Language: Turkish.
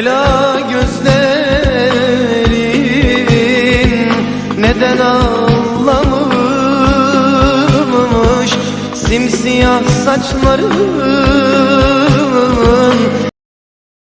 Ela gözlerin neden ağlamış Simsiyah saçların